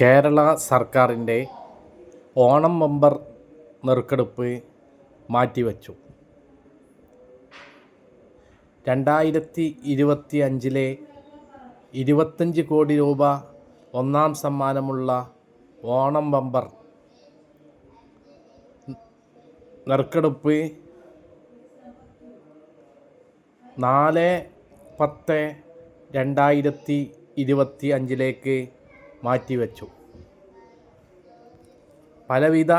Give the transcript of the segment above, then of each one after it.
കേരള സർക്കാരിന്റെ ഓണം ബമ്പർ നെറുക്കെടുപ്പ് മാറ്റിവച്ചു. രണ്ടായിരത്തി ഇരുപത്തി അഞ്ചിലെ ഇരുപത്തഞ്ച് കോടി രൂപ ഒന്നാം സമ്മാനമുള്ള ഓണം ബമ്പർ നെറുക്കെടുപ്പ് നാല് പത്ത് രണ്ടായിരത്തി ഇരുപത്തി അഞ്ചിലേക്ക് മാറ്റിവെച്ചു. പലവിധ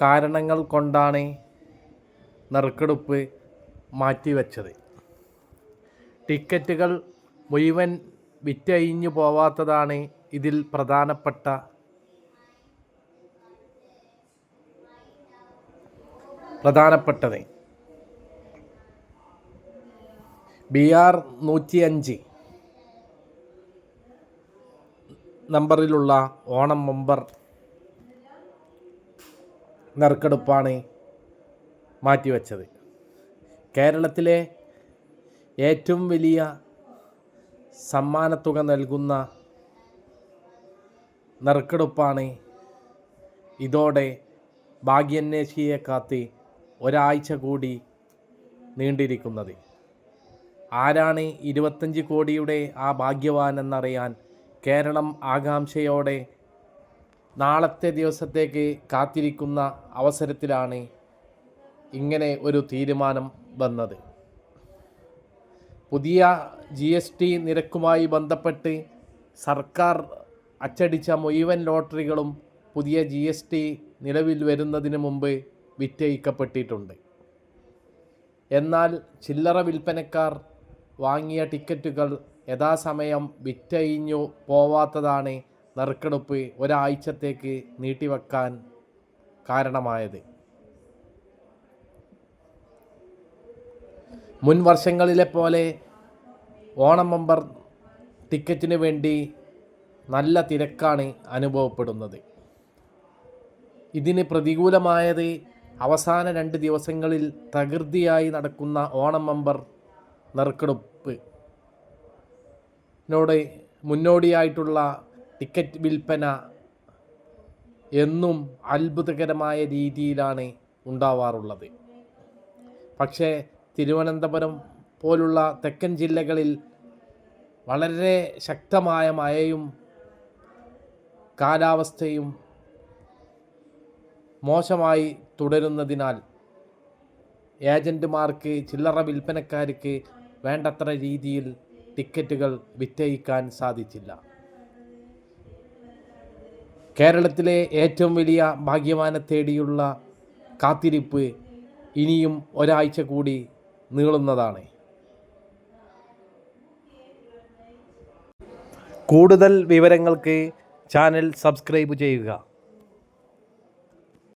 കാരണങ്ങൾ കൊണ്ടാണ് നറുക്കെടുപ്പ് മാറ്റിവെച്ചത്. ടിക്കറ്റുകൾ മുഴുവൻ വിറ്റഴിഞ്ഞു പോവാത്തതാണ് ഇതിൽ പ്രധാനപ്പെട്ട പ്രധാനപ്പെട്ടത്. ബി ആർ നൂറ്റി അഞ്ച് നമ്പറിലുള്ള ഓണം മെമ്പർ നറുക്കെടുപ്പാണ് മാറ്റിവെച്ചത്. കേരളത്തിലെ ഏറ്റവും വലിയ സമ്മാനത്തുക നൽകുന്ന നറുക്കെടുപ്പാണ് ഇതോടെ ഭാഗ്യന്വേഷിയെ കാത്ത് ഒരാഴ്ച കൂടി നീണ്ടിരിക്കുന്നത്. ആരാണ് ഇരുപത്തഞ്ച് കോടിയുടെ ആ ഭാഗ്യവാൻ എന്നറിയാൻ കേരളം ആകാംക്ഷയോടെ നാളത്തെ ദിവസത്തേക്ക് കാത്തിരിക്കുന്ന അവസരത്തിലാണ് ഇങ്ങനെ ഒരു തീരുമാനം വന്നത്. പുതിയ ജി എസ് ടി നിരക്കുമായി ബന്ധപ്പെട്ട് സർക്കാർ അച്ചടിച്ച മുഴുവൻ ലോട്ടറികളും പുതിയ ജി എസ് ടി നിലവിൽ വരുന്നതിന് മുമ്പ് വിറ്റയിക്കപ്പെട്ടിട്ടുണ്ട് എന്നാൽ ചില്ലറ വിൽപ്പനക്കാർ വാങ്ങിയ ടിക്കറ്റുകൾ യഥാസമയം വിറ്റഴിഞ്ഞു പോവാത്തതാണ് നറുക്കെടുപ്പ് ഒരാഴ്ചത്തേക്ക് നീട്ടിവെക്കാൻ കാരണമായത്. മുൻ വർഷങ്ങളിലെ പോലെ ഓണം മെമ്പർ ടിക്കറ്റിന് വേണ്ടി നല്ല തിരക്കാണ് അനുഭവപ്പെടുന്നത്. ഇതിന് പ്രതികൂലമായത് അവസാന രണ്ട് ദിവസങ്ങളിൽ തകൃതിയായി നടക്കുന്ന ഓണം മെമ്പർ നറുക്കെടുപ്പ്. നോട് മുന്നോടിയായിട്ടുള്ള ടിക്കറ്റ് വിൽപ്പന എന്നും അത്ഭുതകരമായ രീതിയിലാണ് ഉണ്ടാവാറുള്ളത്. പക്ഷേ തിരുവനന്തപുരം പോലുള്ള തെക്കൻ ജില്ലകളിൽ വളരെ ശക്തമായ മഴയും കാലാവസ്ഥയും മോശമായി തുടരുന്നതിനാൽ ഏജന്റുമാർക്ക് ചില്ലറ വിൽപ്പനക്കാർക്ക് വേണ്ടത്ര രീതിയിൽ ടിക്കറ്റുകൾ വിറ്റയിക്കാൻ സാധിച്ചില്ല. കേരളത്തിലെ ഏറ്റവും വലിയ ഭാഗ്യവാനെ തേടിയുള്ള കാത്തിരിപ്പ് ഇനിയും ഒരാഴ്ച കൂടി നീളുന്നതാണ്. കൂടുതൽ വിവരങ്ങൾക്ക് ചാനൽ സബ്സ്ക്രൈബ് ചെയ്യുക.